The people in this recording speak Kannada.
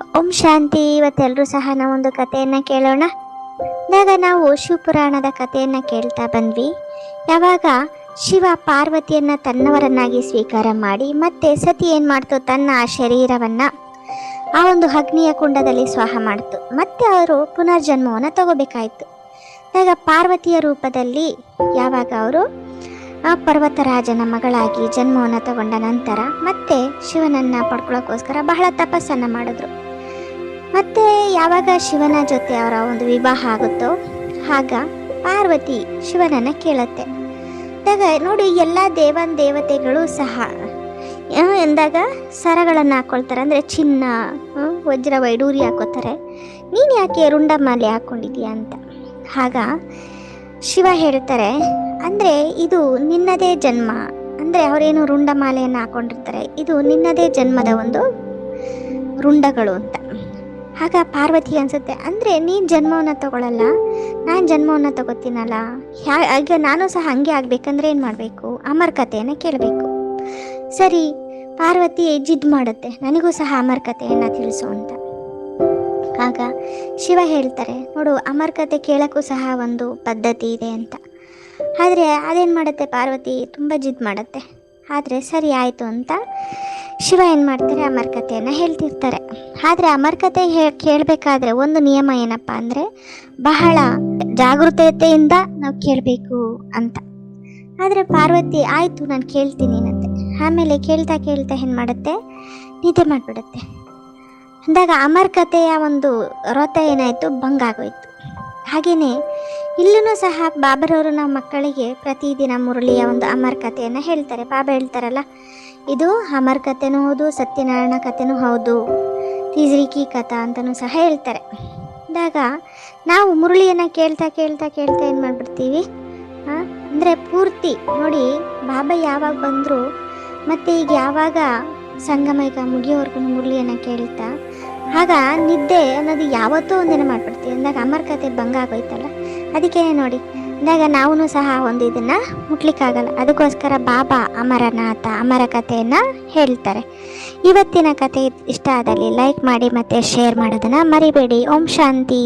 ಓಂ ಶಾಂತಿ ಇವತ್ತೆಲ್ಲರೂ ಸಹ ನಾವೊಂದು ಕಥೆಯನ್ನು ಕೇಳೋಣ. ಇವಾಗ ನಾವು ಶಿವಪುರಾಣದ ಕಥೆಯನ್ನು ಕೇಳ್ತಾ ಬಂದ್ವಿ. ಯಾವಾಗ ಶಿವ ಪಾರ್ವತಿಯನ್ನು ತನ್ನವರನ್ನಾಗಿ ಸ್ವೀಕಾರ ಮಾಡಿ ಮತ್ತೆ ಸತಿ ಏನು ಮಾಡ್ತು ತನ್ನ ಆ ಶರೀರವನ್ನು ಆ ಒಂದು ಅಗ್ನಿಯ ಕುಂಡದಲ್ಲಿ ಸ್ವಾಹ ಮಾಡ್ತು. ಮತ್ತೆ ಅವರು ಪುನರ್ಜನ್ಮವನ್ನು ತಗೋಬೇಕಾಯಿತು. ಇವಾಗ ಪಾರ್ವತಿಯ ರೂಪದಲ್ಲಿ ಯಾವಾಗ ಅವರು ಆ ಪರ್ವತರಾಜನ ಮಗಳಾಗಿ ಜನ್ಮವನ್ನು ತಗೊಂಡ ನಂತರ ಮತ್ತೆ ಶಿವನನ್ನ ಪಡ್ಕೊಳ್ಳೋಕ್ಕೋಸ್ಕರ ಬಹಳ ತಪಸ್ಸನ್ನು ಮಾಡಿದ್ರು. ಮತ್ತೆ ಯಾವಾಗ ಶಿವನ ಜೊತೆ ಅವರ ಒಂದು ವಿವಾಹ ಆಗುತ್ತೋ ಆಗ ಪಾರ್ವತಿ ಶಿವನನ್ನ ಕೇಳತ್ತೆ. ಆಗ ನೋಡಿ ಎಲ್ಲ ದೇವನ್ ದೇವತೆಗಳು ಸಹ ಎಂದಾಗ ಸರಗಳನ್ನು ಹಾಕೊಳ್ತಾರೆ. ಅಂದರೆ ಚಿನ್ನ ವಜ್ರ, ವೈಡೂರಿ ಹಾಕೋತಾರೆ. ನೀನು ಯಾಕೆ ರುಂಡ ಮಾಲೆ ಹಾಕ್ಕೊಂಡಿದ್ಯಾ ಅಂತ. ಆಗ ಶಿವ ಹೇಳ್ತಾರೆ, ಅಂದರೆ ಇದು ನಿನ್ನದೇ ಜನ್ಮ. ಅಂದರೆ ಅವರೇನು ರುಂಡಮಾಲೆಯನ್ನು ಹಾಕೊಂಡಿರ್ತಾರೆ, ಇದು ನಿನ್ನದೇ ಜನ್ಮದ ಒಂದು ರುಂಡಗಳು ಅಂತ. ಆಗ ಪಾರ್ವತಿ ಅನ್ಸುತ್ತೆ, ಅಂದರೆ ನೀನು ಜನ್ಮವನ್ನು ತಗೊಳ್ಳಲ್ಲ ನಾನು ಜನ್ಮವನ್ನು ತಗೋತೀನಲ್ಲ? ಹ್ಯಾ ನಾನು ಸಹ ಹಂಗೆ ಆಗಬೇಕಂದ್ರೆ ಏನು ಮಾಡಬೇಕು? ಅಮರ್ ಕಥೆಯನ್ನು ಕೇಳಬೇಕು. ಸರಿ, ಪಾರ್ವತಿ ಜಿದ್ ಮಾಡುತ್ತೆ, ನನಗೂ ಸಹ ಅಮರ್ ಕಥೆಯನ್ನು ತಿಳಿಸು ಅಂತ. ಆಗ ಶಿವ ಹೇಳ್ತಾರೆ, ನೋಡು ಅಮರ್ ಕಥೆ ಕೇಳೋಕ್ಕೂ ಸಹ ಒಂದು ಪದ್ಧತಿ ಇದೆ ಅಂತ. ಆದರೆ ಅದೇನು ಮಾಡುತ್ತೆ ಪಾರ್ವತಿ? ತುಂಬ ಜಿದ್ ಮಾಡುತ್ತೆ. ಆದರೆ ಸರಿ, ಆಯಿತು ಅಂತ ಶಿವ ಏನು ಮಾಡ್ತಾರೆ? ಅಮರ್ ಕಥೆಯನ್ನು ಹೇಳ್ತಿರ್ತಾರೆ. ಆದರೆ ಅಮರ್ ಕಥೆ ಕೇಳಬೇಕಾದ್ರೆ ಒಂದು ನಿಯಮ ಏನಪ್ಪ ಅಂದರೆ, ಬಹಳ ಜಾಗೃತತೆಯಿಂದ ನಾವು ಕೇಳಬೇಕು ಅಂತ. ಆದರೆ ಪಾರ್ವತಿ, ಆಯಿತು, ನಾನು ಕೇಳ್ತೀನಿ ಅಂತ ಆಮೇಲೆ ಕೇಳ್ತಾ ಕೇಳ್ತಾ ಏನು ಮಾಡುತ್ತೆ? ನಿದ್ದೆ ಮಾಡಿಬಿಡುತ್ತೆ. ಅಂದಾಗ ಅಮರ್ ಕಥೆಯ ಒಂದು ವ್ರತ ಏನಾಯಿತು? ಭಂಗ ಆಗೋಯ್ತು. ಹಾಗೆಯೇ ಇಲ್ಲೂ ಸಹ ಬಾಬರವರು ನಮ್ಮ ಮಕ್ಕಳಿಗೆ ಪ್ರತಿದಿನ ಮುರಳಿಯ ಒಂದು ಅಮರ್ ಕಥೆಯನ್ನು ಹೇಳ್ತಾರೆ. ಬಾಬಾ ಹೇಳ್ತಾರಲ್ಲ ಇದು ಅಮರ್ ಕಥೆನೂ ಹೌದು, ಸತ್ಯನಾರಾಯಣ ಕಥೆನೂ ಹೌದು. ತಿಜ್ರಿಕಿ ಕಥಾ ಅಂತಲೂ ಸಹ ಹೇಳ್ತಾರೆ. ಅಂದಾಗ ನಾವು ಮುರುಳಿಯನ್ನು ಕೇಳ್ತಾ ಕೇಳ್ತಾ ಕೇಳ್ತಾ ಏನು ಮಾಡಿಬಿಡ್ತೀವಿ? ಅಂದರೆ ಪೂರ್ತಿ ನೋಡಿ ಬಾಬಾ ಯಾವಾಗ ಬಂದರು ಮತ್ತು ಈಗ ಯಾವಾಗ ಸಂಗಮ ಈಗ ಮುಗಿಯೋವರೆಗೂ ಮುರಳಿಯನ್ನು ಕೇಳ್ತಾ, ಆಗ ನಿದ್ದೆ ಅನ್ನೋದು ಯಾವತ್ತೂ ಒಂದಿನ ಮಾಡಿಬಿಡ್ತೀವಿ. ಅಂದಾಗ ಅಮರ್ ಕತೆ ಭಂಗ ಆಗೋಯ್ತಲ್ಲ? ಅದಕ್ಕೆ ನೋಡಿ ಅಂದಾಗ ನಾವು ಸಹ ಒಂದು ಇದನ್ನು ಮುಟ್ಲಿಕ್ಕಾಗಲ್ಲ. ಅದಕ್ಕೋಸ್ಕರ ಬಾಬಾ ಅಮರನಾಥ ಅಮರ ಕಥೆಯನ್ನು ಹೇಳ್ತಾರೆ. ಇವತ್ತಿನ ಕತೆ ಇಷ್ಟ ಆದಲ್ಲಿ ಲೈಕ್ ಮಾಡಿ ಮತ್ತು ಶೇರ್ ಮಾಡೋದನ್ನು ಮರಿಬೇಡಿ. ಓಂ ಶಾಂತಿ.